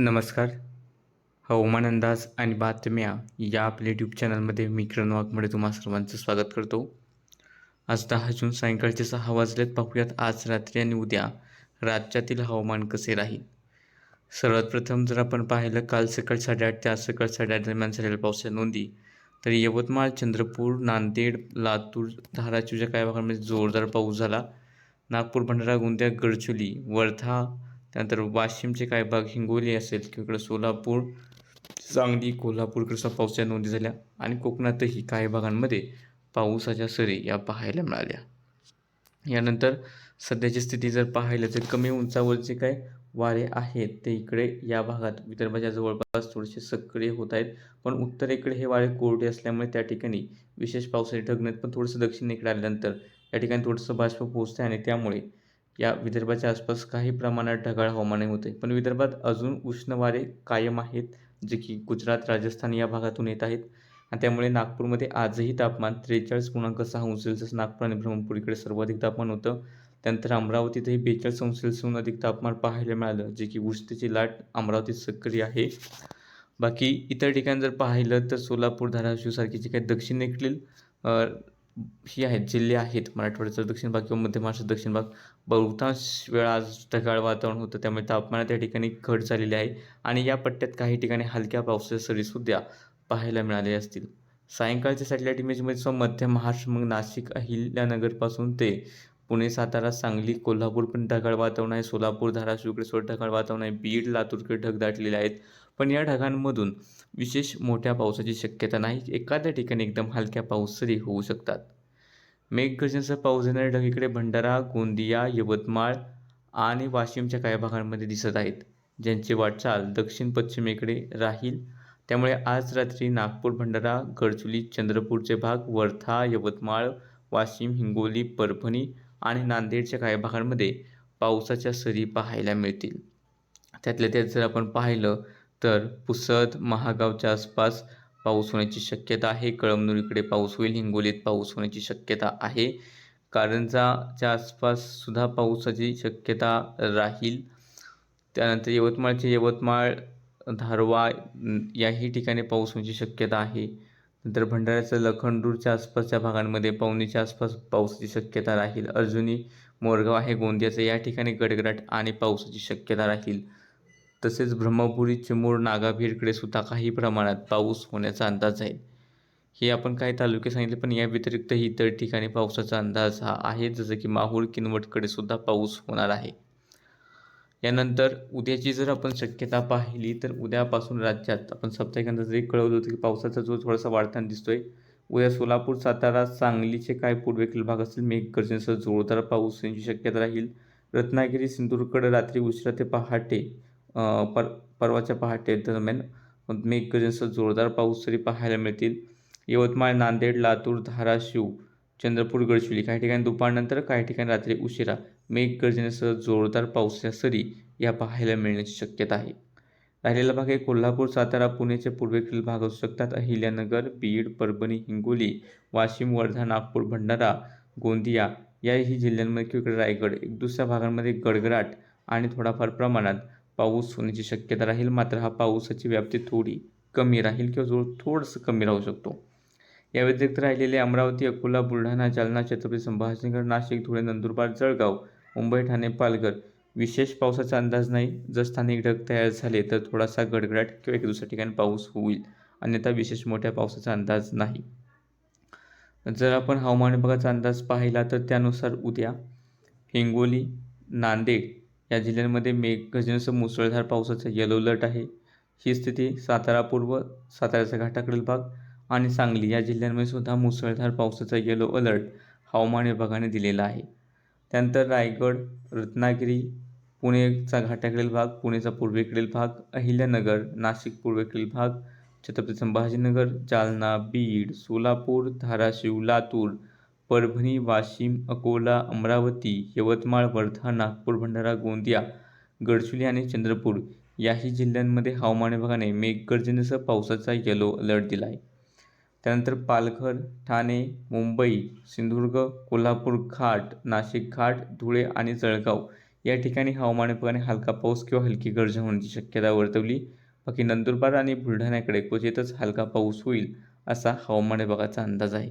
नमस्कार. हवामान अंदाज आणि बातम्या या आपल्या यूट्यूब चॅनलमध्ये मी किरण वाघमडे तुम्हा सर्वांचं स्वागत करतो. आज दहा जून सायंकाळचे सहा वाजलेत. पाहूयात आज रात्री आणि उद्या राज्यातील हवामान कसे राहील? सर्वात प्रथम जर आपण पाहिलं काल सकाळ साडेआठ ते आज सकाळ साडेआठ दरम्यान झालेल्या पावसाच्या नोंदी तर यवतमाळ चंद्रपूर नांदेड लातूर धाराशिवच्या काही भागांमध्ये जोरदार पाऊस झाला. नागपूर भंडारा गोंदिया गडचुली वर्धा त्यानंतर वाशिमचे काही भाग हिंगोली असेल किंवा इकडं सोलापूर सांगली कोल्हापूर इकडचा पावसाच्या नोंदी झाल्या आणि कोकणातही काही भागांमध्ये पावसाच्या सरी या पाहायला मिळाल्या. यानंतर सध्याची स्थिती जर पाहिलं तर कमी उंचावरचे काय वारे आहेत ते इकडे या भागात विदर्भाच्या जवळपास थोडेसे सक्रिय होत आहेत. पण उत्तरेकडे हे वारे कोरडे असल्यामुळे त्या ठिकाणी विशेष पावसाळी ढग पण थोडंसं दक्षिणेकडे आल्यानंतर या ठिकाणी थोडंसं बाष्प पोहोचतं आणि त्यामुळे या विदर्भाच्या आसपास काही प्रमाणात ढगाळ हवामानही होते. पण विदर्भात अजून उष्ण वारे कायम आहेत जे की गुजरात राजस्थान या भागातून येत आहेत. आणि त्यामुळे नागपूरमध्ये आजही तापमान त्रेचाळीस पूर्णांक सहा अंश सेल्सिअस नागपूर आणि ब्रह्मपूर इकडे सर्वाधिक तापमान होतं. त्यानंतर अमरावतीतही बेचाळीस अंश सेल्सिअसहून अधिक तापमान पाहायला मिळालं जे की उष्णतेची लाट अमरावतीत सक्रिय आहे. बाकी इतर ठिकाणी जर पाहिलं तर सोलापूर धाराशिवसारखी जी काही दक्षिणेकडील ही आहेत जिल्हे आहेत मराठवाड्याचा दक्षिण भाग किंवा मध्य महाराष्ट्र दक्षिण भाग बहुतांश वेळा आज ढगाळ वातावरण होतं. त्यामुळे तापमानात त्या ठिकाणी घट झालेली आहे. आणि या पट्ट्यात काही ठिकाणी हलक्या पावसाच्या सरीसुद्धा पाहायला मिळाले असतील. सायंकाळच्या सॅटेलाईट इमेजमध्ये सुद्धा मध्य महाराष्ट्र मग नाशिक अहिल्यानगरपासून ते पुणे सातारा सांगली कोल्हापूर पण ढगाळ वातावरण आहे. सोलापूर धाराशिवकडे सोड ढगाळ वातावरण आहे. बीड लातूरकडे ढग दाटलेले आहेत. पण या ढगांमधून विशेष मोठ्या पावसाची शक्यता नाही. एखाद्या ठिकाणी एकदम हलक्या पाऊस सरी होऊ शकतात. मेघगर्जनेसह पाऊस येणारे ढग इकडे भंडारा गोंदिया यवतमाळ आणि वाशिमच्या काही भागांमध्ये दिसत आहेत. ज्यांची वाटचाल दक्षिण पश्चिमेकडे राहील. त्यामुळे आज रात्री नागपूर भंडारा गडचुली चंद्रपूरचे भाग वर्धा यवतमाळ वाशिम हिंगोली परभणी आणि नांदेडच्या काही भागांमध्ये पावसाच्या सरी पाहायला मिळतील. त्यातल्या त्यात जर आपण पाहिलं तर पुसद महागावच्या आसपास पाऊस होण्याची शक्यता आहे. कळमनुरीकडे पाऊस होईल. हिंगोलीत पाऊस होण्याची शक्यता आहे. कारंजाच्या आसपाससुद्धा पाऊसाची पावसाची शक्यता राहील. त्यानंतर यवतमाळचे यवतमाळ धारवा याही ठिकाणी पाऊस होण्याची शक्यता आहे. नंतर भंडाऱ्याचं लखनदूरच्या आसपासच्या भागांमध्ये पवनीच्या आसपास पावसाची शक्यता राहील. अर्जुनी मोरगाव आहे. गोंदियाचं या ठिकाणी गडगडाट आणि पावसाची शक्यता राहील. तसेच ब्रह्मपुरी चिमूर नागाभीरकडे सुद्धा काही प्रमाणात पाऊस होण्याचा अंदाज आहे. हे आपण काही तालुके सांगितले पण या व्यतिरिक्त इतर ठिकाणी पावसाचा अंदाज हा आहे जसं की माहूर किनवटकडे सुद्धा पाऊस होणार आहे. यानंतर उद्याची जर आपण शक्यता पाहिली तर उद्यापासून राज्यात आपण साप्ताहिक अंदाज एक कळवलं होतं की पावसाचा जो थोडासा वाढताना दिसतोय उद्या सोलापूर सातारा सांगलीचे काय पूर्वेकडील भाग असतील मेघगर्जनेसह जोरदार पाऊस यांची शक्यता राहील. रत्नागिरी सिंधुदुर्गकडे रात्री उशिरा ते पहाटे पर परवाच्या पहाटे दरम्यान मेघगर्जनेसह जोरदार पाऊस सरी पाहायला मिळतील. यवतमाळ नांदेड लातूर धाराशिव चंद्रपूर गडचिरोली काही ठिकाणी दुपारनंतर काही ठिकाणी रात्री उशिरा मेघगर्जनेसह जोरदार पावसाच्या सरी या पाहायला मिळण्याची शक्यता आहे. राहिलेला भाग आहे कोल्हापूर सातारा पुणेच्या पूर्वेकडील भाग असू शकतात. अहिल्यानगर बीड परभणी हिंगोली वाशिम वर्धा नागपूर भंडारा गोंदिया याही जिल्ह्यांमध्ये किंवा रायगड एक दुसऱ्या भागांमध्ये गडगडाट आणि थोडाफार प्रमाणात पाऊस होण्याची शक्यता राहील. मात्र हा पावसाची व्याप्ती थोडी कमी राहील किंवा जोर थोडंसं कमी राहू शकतो. या व्यतिरिक्त राहिलेले अमरावती अकोला बुलढाणा जालना छत्रपती संभाजीनगर नाशिक धुळे नंदुरबार जळगाव मुंबई ठाणे पालघर विशेष पावसाचा अंदाज नाही. जर स्थानिक ढग तयार झाले तर थोडासा गडगडाट किंवा एक दुसऱ्या ठिकाणी पाऊस होईल. अन्यथा विशेष मोठ्या पावसाचा अंदाज नाही. जर आपण हवामान विभागाचा अंदाज पाहिला तर त्यानुसार उद्या हिंगोली नांदेड या जिल्ह्यांमध्ये मेघगर्जनेसह मुसळधार पावसाचा येलो अलर्ट आहे. ही स्थिती सातारा पूर्व साताऱ्याच्या घाटाकडील भाग आणि सांगली या जिल्ह्यांमध्ये सुद्धा मुसळधार पावसाचा येलो अलर्ट हवामान विभागाने दिलेला आहे. त्यानंतर रायगड रत्नागिरी पुणेचा घाटाकडील भाग पुणेचा पूर्वेकडील भाग अहिल्यानगर नाशिक पूर्वेकडील भाग छत्रपती संभाजीनगर जालना बीड सोलापूर धाराशिव लातूर परभणी वाशिम अकोला अमरावती यवतमाळ वर्धा नागपूर भंडारा गोंदिया गडचिरोली आणि चंद्रपूर याही जिल्ह्यांमध्ये हवामान विभागाने मेघगर्जनेसह पावसाचा येलो अलर्ट दिला आहे त्यानंतर पालघर ठाणे मुंबई सिंधुदुर्ग कोल्हापूर घाट नाशिक घाट धुळे आणि जळगाव या ठिकाणी हवामान विभागाने हलका पाऊस किंवा हलकी गर्जा होण्याची शक्यता वर्तवली. बाकी नंदुरबार आणि बुलढाण्याकडे क्वचितच हलका पाऊस होईल असा हवामान विभागाचा अंदाज आहे.